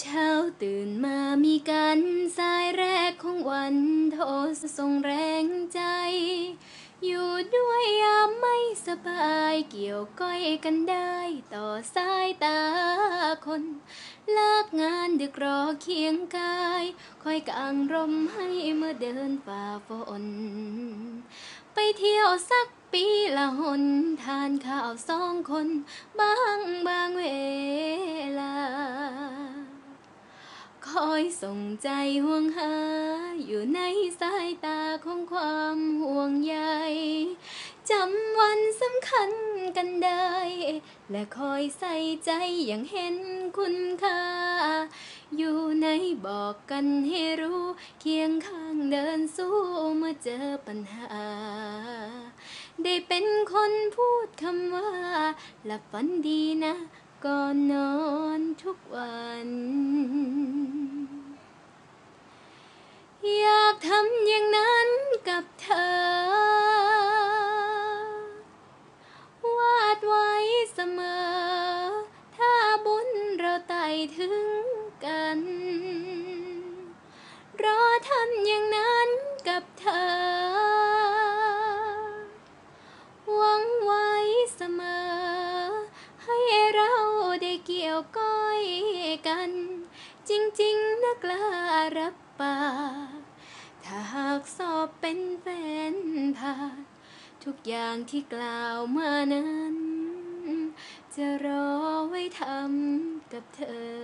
เช้าตื่นมามีกันสายแรกของวันโทส่งแรงใจ อยู่ด้วยยามไม่สบายเกี่ยวก้อยกันได้ต่อสายตาคนเลิกงานดึกรอเคียงกาย คอยกางร่มให้เมื่อเดินฝ่าฝน ไปเที่ยวสักปีละหนทานข้าวสองคนบางบางเวลา คอยส่งใจห่วงหา อยู่ในสายตาของความห่วงใยจำวันสำคัญกันได้ และคอยใส่ใจอย่างเห็นคุณค่า อยู่ในบอกกันให้รู้ เคียงข้างเดินสู้เมื่อเจอปัญหา ได้เป็นคนพูดคำว่าหลับฝันดีนะ ก่อนนอนทุกวัน อยากทำอย่างนั้นกับเธอ เกี่ยวก้อยกัน จริงๆนะกล้ารับปากถ้าหากสอบเป็นแฟนผ่านทุกอย่างที่กล่าวมานั้น จะรอไว้ทำกับเธอ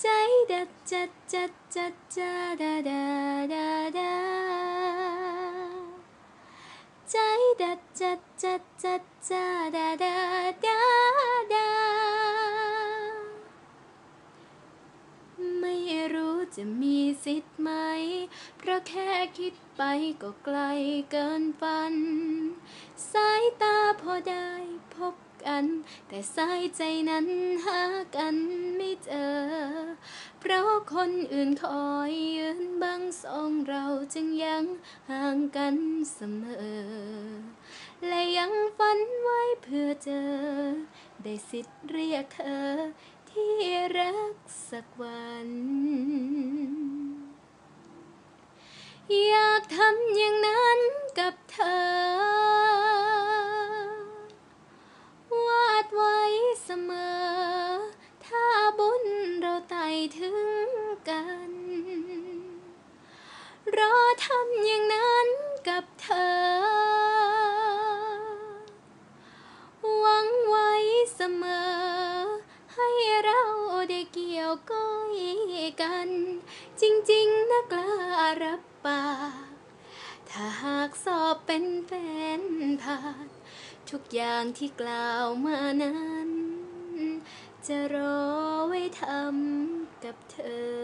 ใจดัดจัดจัดจัดจาดาดาดาดา ใจดัดจัดจัดจัดจาดาดาดาดาไม่รู้จะมีสิทธิ์ไหม เพราะแค่คิดไปก็ไกลเกินฝัน สายตาพอได้พบกัน แต่สายใจนั้นหากันไม่เจอ เพราะคนอื่นคอยยืนบังสองเราจึงยังห่างกันเสมอ และยังฝันไว้เพื่อเจอ ได้สิทธิ์เรียกเธอที่รักสักวัน อยากทำอย่างนั้นกับเธอ วาดไว้เสมอ ถ้าบุญเราไต่ถึงกัน รอทำอย่างนั้นกับเธอ หวังไว้เสมอ ให้เราได้เกี่ยวก้อยกัน จริง ๆนะกล้า รับปาก ถ้าหากสอบเป็นแฟนผ่านทุกอย่างที่กล่าวมานั้น จะรอไว้ทำกับเธอ